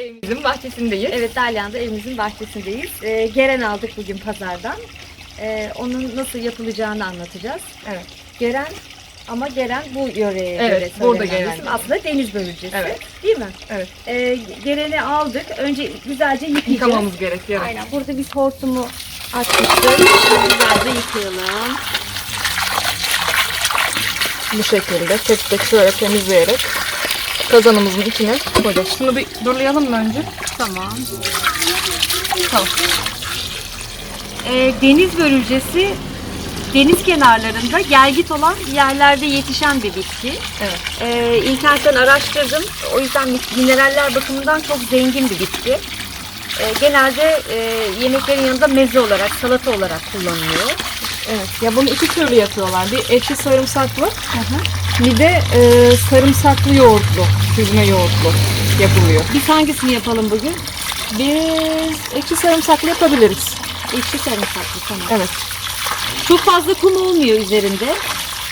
Evimizin bahçesindeyiz. Evet Dalyan'da evimizin bahçesindeyiz. Ee, geren aldık bugün pazardan. Ee, onun nasıl yapılacağını anlatacağız. Evet. Geren ama geren bu yöreye Evet, göre burada isim. Aslında deniz börülcesi. Evet. Değil mi? Evet. Ee, gereni aldık. Önce güzelce yıkayacağız. Yıkamamız gerekiyor. Aynen. Burada biz hortumu açmıştık. Güzelce yıkayalım. Bu şekilde tek tek şöyle temizleyerek kazanımızın içine koyacağız. Şunu bir durlayalım mı önce? Tamam. Tamam. Ee, deniz börülcesi deniz kenarlarında gelgit olan yerlerde yetişen bir bitki. Evet. Ee, internetten araştırdım. O yüzden mineraller bakımından çok zengin bir bitki. Ee, genelde e, yemeklerin yanında meze olarak, salata olarak kullanılıyor. Evet. Ya bunu iki türlü yapıyorlar. Bir ekşi sarımsaklı, bir de e, sarımsaklı yoğurtlu, süzme yoğurtlu yapılıyor. Biz hangisini yapalım bugün? Biz ekşi sarımsaklı yapabiliriz. Ekşi sarımsaklı tamam. Evet. Çok fazla kum olmuyor üzerinde.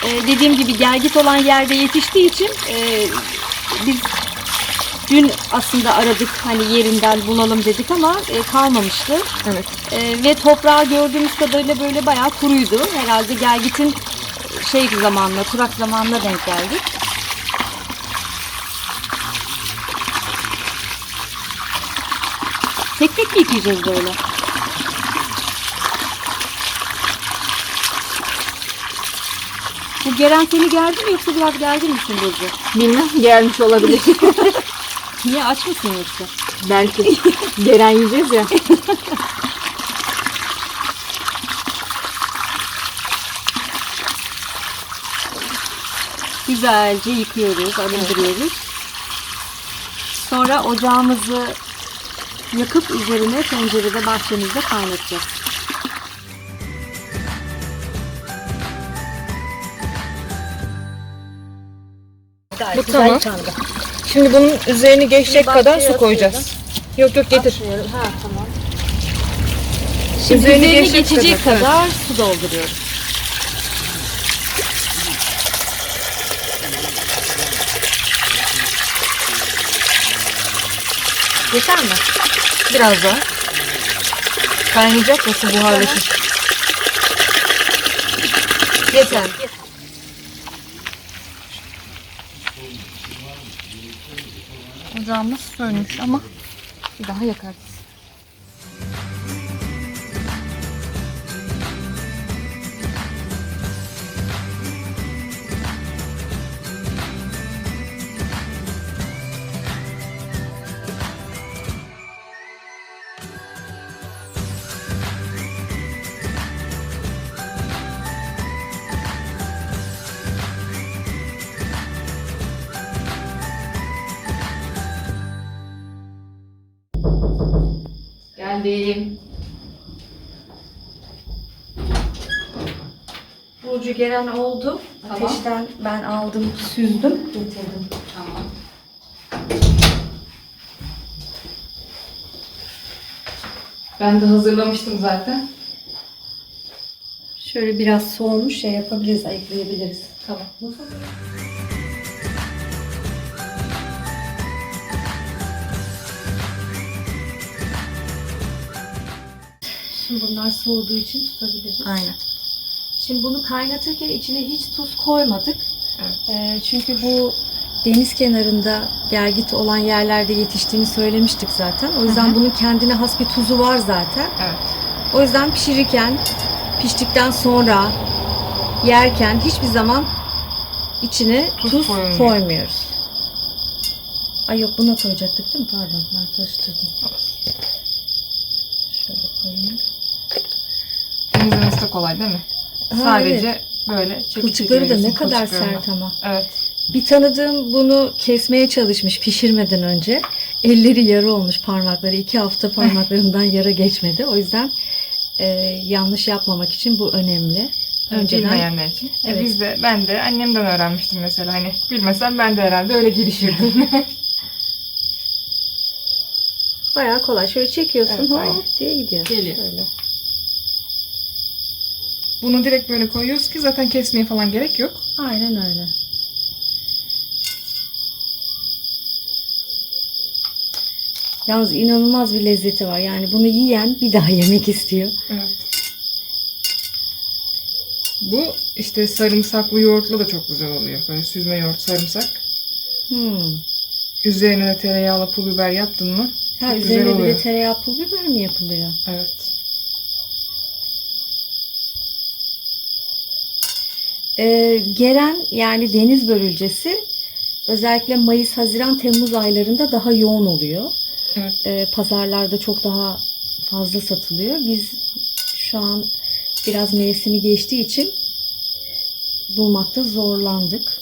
Ee, dediğim gibi gelgit olan yerde yetiştiği için e, biz dün aslında aradık hani yerinden bulalım dedik ama e, kalmamıştı. Evet. E, ve toprağı gördüğümüz kadarıyla böyle bayağı kuruydu. Herhalde gelgitin şey zamanla, kurak zamanına denk geldik. Tek tek mi yıkayacağız böyle? Bu gelen seni gerdi mi yoksa biraz gergin misin Burcu? Bilmem gelmiş olabilir. Niye aç mısın yoksa? Belki. Gelen yiyeceğiz ya. Güzelce yıkıyoruz, arındırıyoruz. Sonra ocağımızı yakıp üzerine tencerede bahçemizde kaynatacağız. Bu tamam. Şimdi bunun üzerini geçecek kadar su koyacağız. Yok yok getir. Ha tamam. Şimdi Üzerini üzerine geçecek geçecek kadar, kadar, su dolduruyoruz. Yeter mi? Biraz daha. Kaynayacak ya su buharlaşır. Yeter. Ocağımız sönmüş ama bir daha yakarız. Geldim. Burcu gelen oldu. Tamam. Ateşten ben aldım, süzdüm, getirdim. Tamam. Ben de hazırlamıştım zaten. Şöyle biraz soğumuş şey yapabiliriz, ayıklayabiliriz. Tamam. Şimdi bunlar soğuduğu için tutabiliriz. Aynen. Şimdi bunu kaynatırken içine hiç tuz koymadık. Evet. Ee, çünkü bu deniz kenarında gelgit olan yerlerde yetiştiğini söylemiştik zaten. O yüzden Hı hı. bunun kendine has bir tuzu var zaten. Evet. O yüzden pişirirken, piştikten sonra yerken hiçbir zaman içine Tuz tuz, koymuyoruz. Ay yok buna koyacaktık değil mi? Pardon ben karıştırdım. Şöyle koyayım. Kolay değil mi? Ha, Sadece böyle çekip Kılçıkları da ne kadar sert ama. Evet. Bir tanıdığım bunu kesmeye çalışmış pişirmeden önce. Elleri yara olmuş parmakları. iki hafta parmaklarından yara geçmedi. O yüzden e, yanlış yapmamak için bu önemli. Önceden Bilmeyenler için. E, Evet. Biz de, ben de annemden öğrenmiştim mesela. Hani bilmesem ben de herhalde öyle girişirdim. bayağı kolay. Şöyle çekiyorsun Evet, hop diye gidiyor. Geliyor. Şöyle. Bunu direkt böyle koyuyoruz ki zaten kesmeye falan gerek yok. Aynen öyle. Yalnız inanılmaz bir lezzeti var. Yani bunu yiyen bir daha yemek istiyor. Evet. Bu işte sarımsaklı yoğurtla da çok güzel oluyor. Böyle süzme yoğurt, sarımsak. Hmm. Üzerine de tereyağlı pul biber yaptın mı? Ha, çok güzel üzerine bir oluyor. de tereyağı pul biber mi yapılıyor? Evet. Ee, gelen yani deniz börülcesi özellikle Mayıs, Haziran, Temmuz aylarında daha yoğun oluyor. Evet. Ee, pazarlarda çok daha fazla satılıyor. Biz şu an biraz mevsimi geçtiği için bulmakta zorlandık.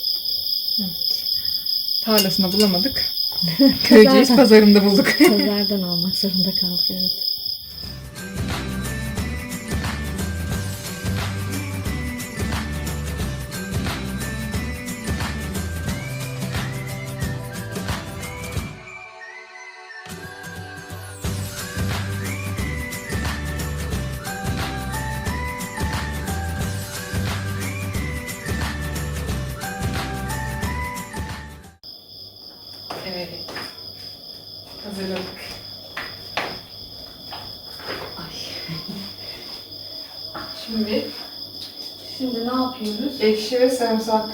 Evet. Tarlasında bulamadık. Köyceğiz pazarında bulduk. Pazardan almak zorunda kaldık evet. Hazırladık. Şimdi Şimdi ne yapıyoruz? ekşi ve sarımsak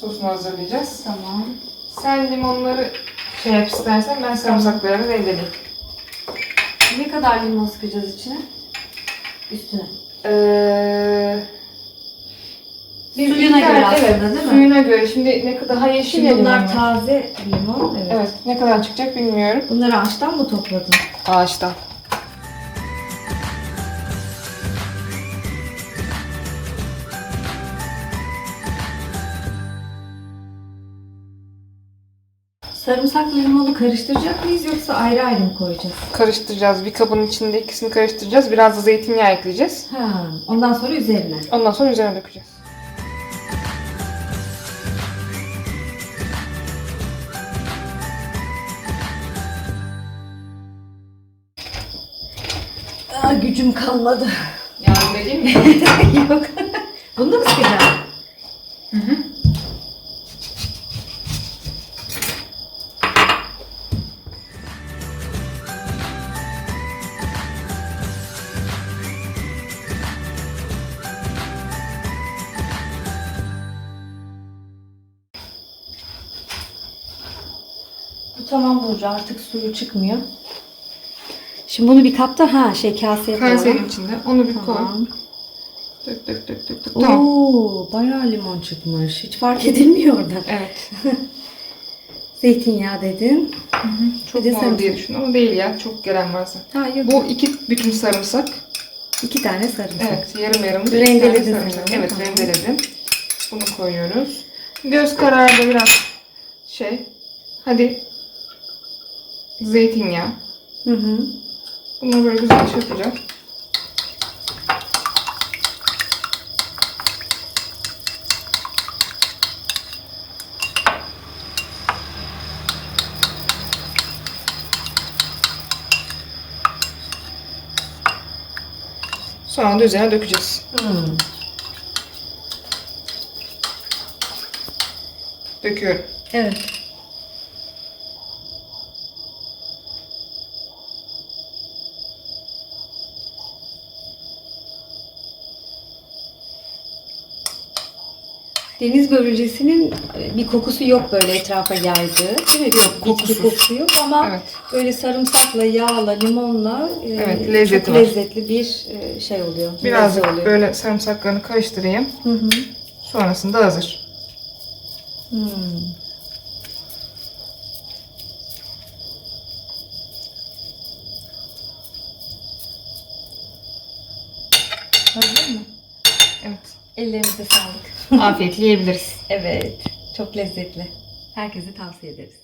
sosunu hazırlayacağız. Tamam. Sen limonları şey yap istersen ben sarımsakları rendeleyeyim. Ne kadar limon sıkacağız içine? Üstüne. Ee, biz Suyuna iki göre aslında, evet, değil mi? Suyuna göre. Şimdi ne kadar daha yeşil Şimdi bunlar limonlar. taze limon. Evet. Evet. Ne kadar çıkacak bilmiyorum. Bunları ağaçtan mı topladın? Ağaçtan. Sarımsakla limonu karıştıracak mıyız yoksa ayrı ayrı mı koyacağız? Karıştıracağız. Bir kabın içinde ikisini karıştıracağız. Biraz da zeytinyağı ekleyeceğiz. Ha, ondan sonra üzerine. Ondan sonra üzerine dökeceğiz. Gücüm kalmadı. Yardım edeyim mi? Yok. Bunu da mı sıkacağım? Bu tamam Burcu artık suyu çıkmıyor. Şimdi bunu bir kapta ha şey kaseye koyalım. Kasenin içinde. Onu bir koy. Tamam. Dök dök dök dök dök. Tamam. Oo, bayağı limon çıkmış. Hiç fark edilmiyor oradan. Evet. Zeytinyağı dedin. Çok Bir de mor sarımsak. diye düşündüm ama değil ya. Çok gelen varsa. Ha yok. Bu iki bütün sarımsak. iki tane sarımsak. Evet. Yarım yarım. iki Rendeledin tane sen sarımsak. onu, Evet tamam. rendeledim. Bunu koyuyoruz. Göz kararı biraz şey. Hadi. Zeytinyağı. Hı hı. Bunları böyle güzel çırpacağım. Sonra da üzerine dökeceğiz. Hmm. Döküyorum. Evet. Deniz börülcesinin e, bir kokusu yok böyle etrafa yaydığı. Evet, yok, Bitki kokusuz. kokusu yok ama Evet. böyle sarımsakla, yağla, limonla e, Evet, lezzeti çok var. lezzetli bir e, şey oluyor. Birazcık oluyor. böyle sarımsaklarını karıştırayım. Hı hı. Sonrasında hazır. Hmm. Hazır mı? Evet. Ellerinize sağlık. Afiyetle yiyebiliriz. Evet, çok lezzetli. Herkese tavsiye ederiz.